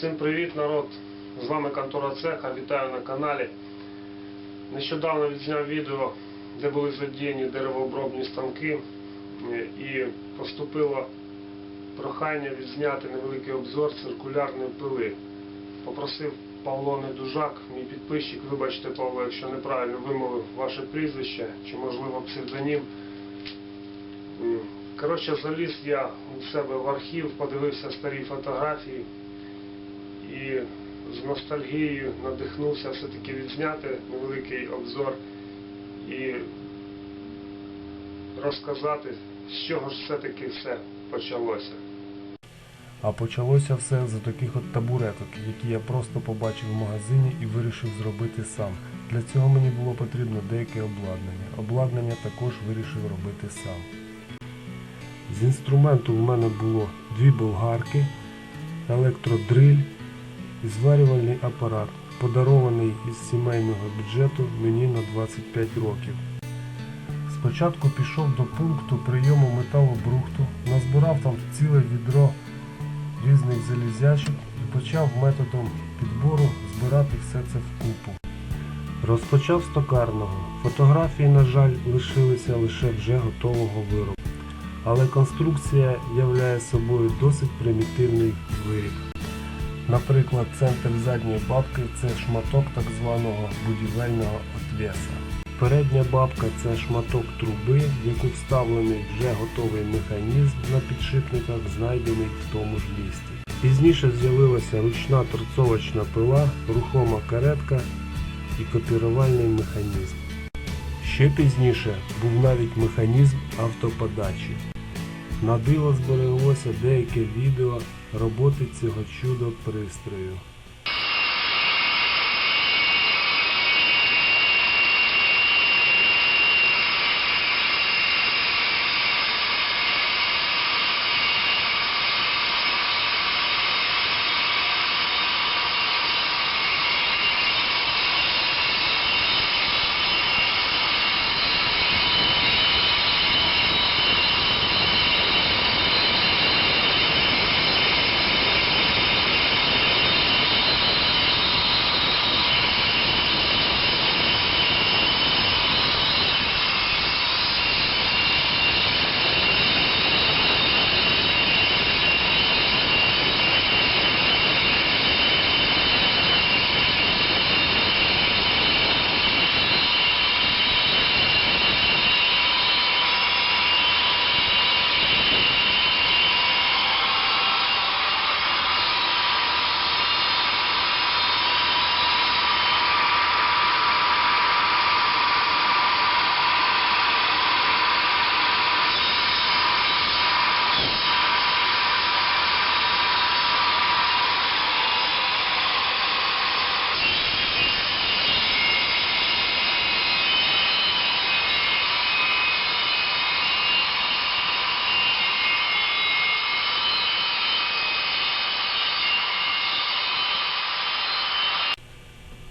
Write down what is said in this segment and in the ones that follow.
Всім привіт, народ! З вами контора Цеха, вітаю на каналі. Нещодавно відзняв відео, де були задіяні деревообробні станки е, і поступило прохання відзняти невеликий обзор циркулярної пили. Попросив Павло Недужак, мій підписчик, вибачте, Павло, якщо неправильно вимовив ваше прізвище чи можливо псевдонім. Коротше, заліз я у себе в архів, подивився старі фотографії і з ностальгією надихнувся все-таки відзняти невеликий обзор і розказати, з чого ж все-таки все почалося. А почалося все з таких от табуреток, які я просто побачив в магазині і вирішив зробити сам. Для цього мені було потрібно деяке обладнання. Обладнання також вирішив робити сам. З інструменту в мене було дві болгарки, електродриль і зварювальний апарат, подарований із сімейного бюджету мені на 25 років. Спочатку пішов до пункту прийому металобрухту, назбирав там ціле відро різних залізячок і почав методом підбору збирати все це вкупу. Розпочав з токарного. Фотографії, на жаль, лишилися лише вже готового виробу. Але конструкція являє собою досить примітивний виріб. Наприклад, центр задньої бабки це шматок так званого будівельного отвеса. Передня бабка це шматок труби, в яку вставлений вже готовий механізм на підшипниках, знайдений в тому ж місці. Пізніше з'явилася ручна торцовочна пила, рухома каретка і копірувальний механізм. Ще пізніше був навіть механізм автоподачі. На диво збереглося деяке відео роботи цього чудо пристрою.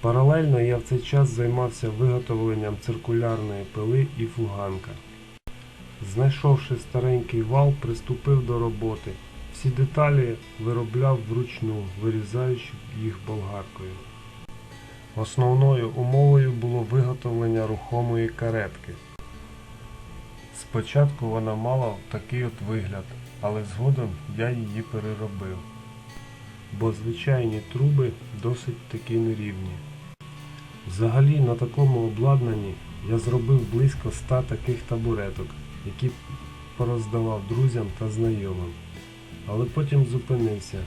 Паралельно я в цей час займався виготовленням циркулярної пили і фуганка. Знайшовши старенький вал, приступив до роботи. Всі деталі виробляв вручну, вирізаючи їх болгаркою. Основною умовою було виготовлення рухомої каретки. Спочатку вона мала такий от вигляд, але згодом я її переробив, бо звичайні труби досить таки нерівні. Взагалі на такому обладнанні я зробив близько 100 таких табуреток, які пороздавав друзям та знайомим. Але потім зупинився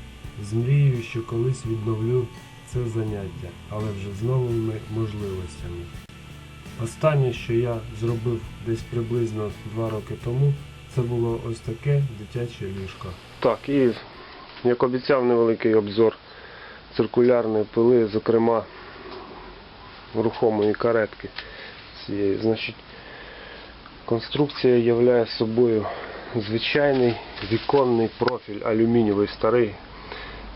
з мрією, що колись відновлю це заняття, але вже з новими можливостями. Останнє, що я зробив десь приблизно 2 роки тому, це було ось таке дитяче ліжко. Так, і як обіцяв невеликий обзор циркулярної пили, зокрема рухомої каретки цієї. Значить, конструкція являє собою звичайний віконний профіль алюмінієвий старий,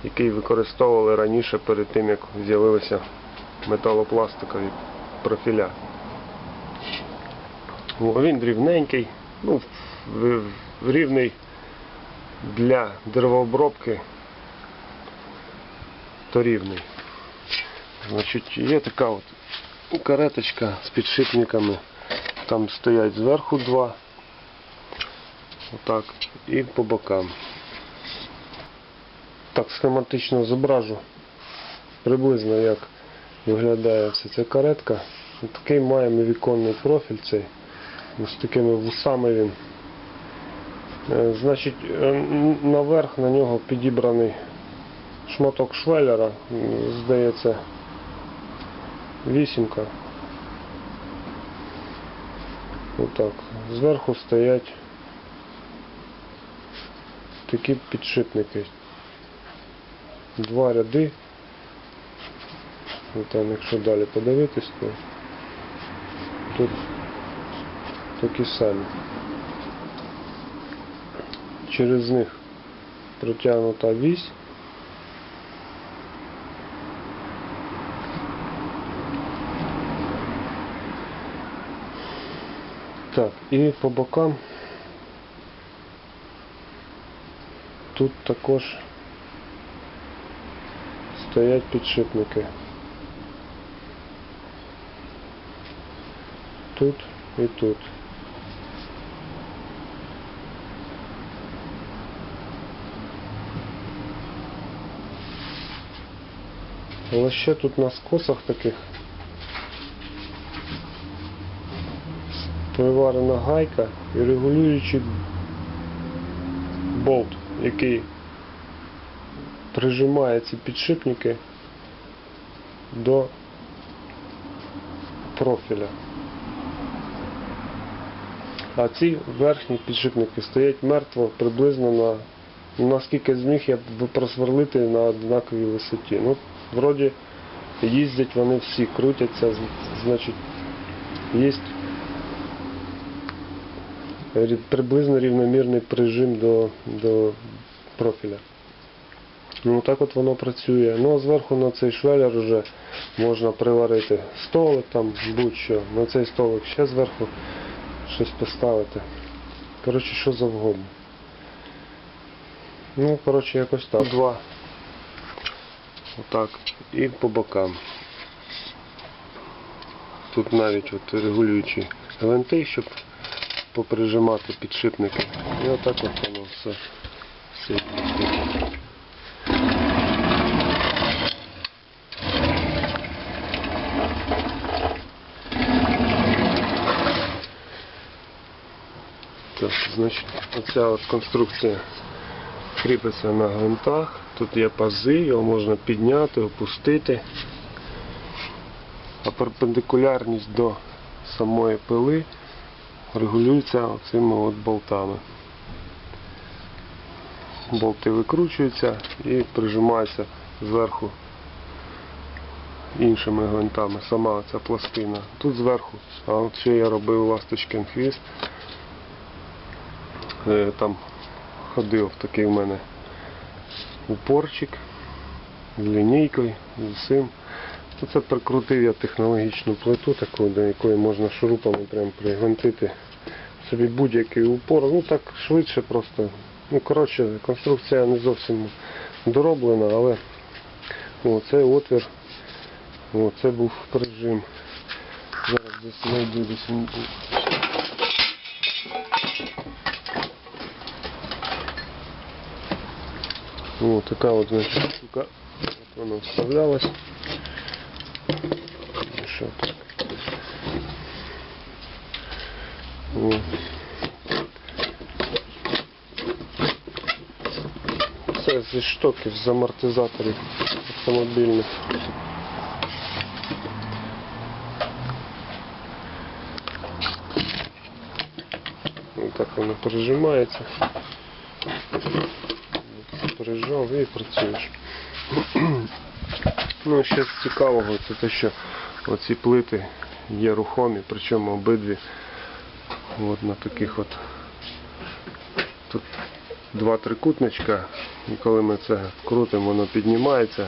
який використовували раніше перед тим, як з'явилися металопластикові профіля. Він рівненький, ну, рівний для деревообробки то рівний. Значить, є така от кареточка з підшипниками. Там стоять зверху два. Отак. І по бокам. Так, схематично зображу приблизно як виглядає вся ця каретка. Ось Такий маємо віконний профіль цей. З такими вусами він. Е, Значить, е, наверх на нього підібраний шматок швеллера, здається, вісімка. Отак. Зверху стоять такі підшипники. Два ряди. Там, якщо далі подивитись, то тут такі самі. Через них протягнута вісь. Так, і по бокам тут також стоять підшипники. Тут і тут. Але ще тут на скосах таких приварена гайка і регулюючий болт, який прижимає ці підшипники до профіля. А ці верхні підшипники стоять мертво приблизно на наскільки зміг я просверлити на однаковій висоті. Ну, вроді їздять вони всі, крутяться, значить, є приблизно рівномірний прижим до, до профіля. Ну так от воно працює. Ну а зверху на цей швелер вже можна приварити столик там будь-що. На цей столик ще зверху щось поставити. Коротше, що завгодно. Ну, коротше, якось так. Два. Отак. І по бокам. Тут навіть от регулюючі гвинти, щоб поприжимати підшипники. І отак от воно все. все. Так, значить, оця от конструкція кріпиться на гвинтах. Тут є пази, його можна підняти, опустити. А перпендикулярність до самої пили регулюється цими от болтами. Болти викручуються і прижимаються зверху іншими гвинтами. Сама ця пластина. Тут зверху. А от ще я робив ласточкин хвіст. Е, Там ходив такий в мене упорчик з лінійкою, з усім. Ну, Це прикрутив я технологічну плиту, таку, до якої можна шурупами прям пригвинтити собі будь-який упор. Ну так швидше просто. Ну, коротше, конструкція не зовсім дороблена, але о, цей отвір, о, це був прижим. Зараз десь знайду десь. він був. О, така от значить штука. От вона вставлялась. І Що так? О. Це зі штоків з амортизаторів автомобільних. Ось так воно прижимається. Прижав і працюєш. Ну, ще з цікавого, це те, що оці плити є рухомі, причому обидві от на таких от тут два трикутничка, і коли ми це крутимо, воно піднімається.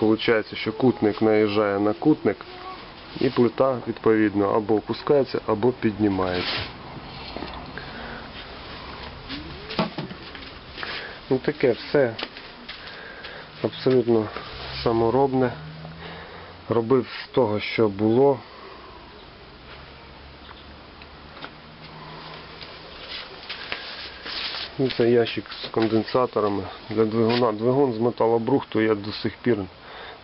Получається, що кутник наїжджає на кутник, і плита відповідно або опускається, або піднімається. Ну таке все. абсолютно саморобне. Робив з того, що було. Ну, Це ящик з конденсаторами для двигуна. Двигун з металобрухту я до сих пір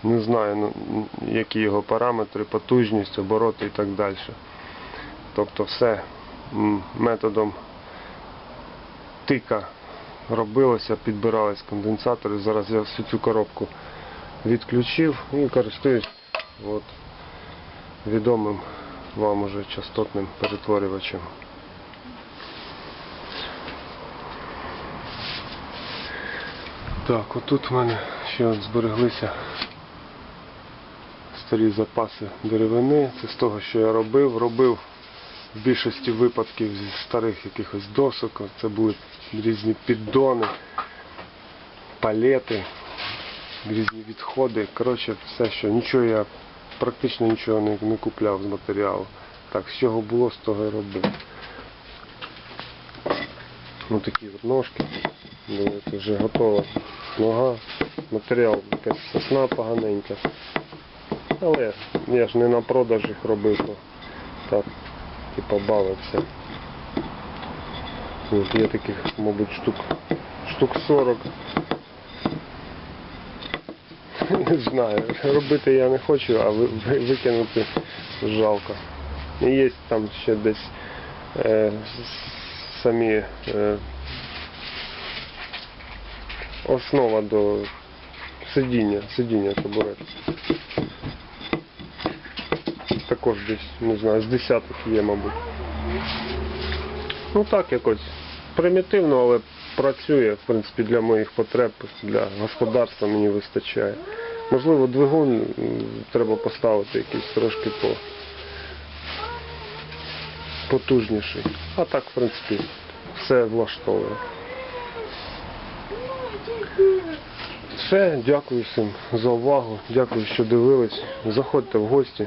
не знаю, ну, які його параметри, потужність, обороти і так далі. Тобто все методом тика робилося, підбирались конденсатори. Зараз я всю цю коробку відключив і користуюсь от, відомим вам уже частотним перетворювачем. Так, отут в мене ще збереглися старі запаси деревини. Це з того, що я робив. Робив в більшості випадків зі старих якихось досок. Це були різні піддони, палети, різні відходи. Коротше, все, що нічого я практично нічого не, не купляв з матеріалу. Так, з чого було, з того і робив. Ось такі от ножки. Ну, вже готова нога. Матеріал якась сосна поганенька. Але я ж не на продаж їх робив, так, типа бавився. От є таких, мабуть, штук, штук 40. Не знаю, робити я не хочу, а ви- ви- викинути жалко. І є там ще десь е, самі е, основа до сидіння, сидіння табурету. Також десь, не знаю, з десяток є, мабуть. Ну так якось примітивно, але працює, в принципі, для моїх потреб, для господарства мені вистачає. Можливо, двигун треба поставити якийсь трошки по потужніший. А так, в принципі, все влаштовує. Все, дякую всім за увагу. Дякую, що дивились. Заходьте в гості.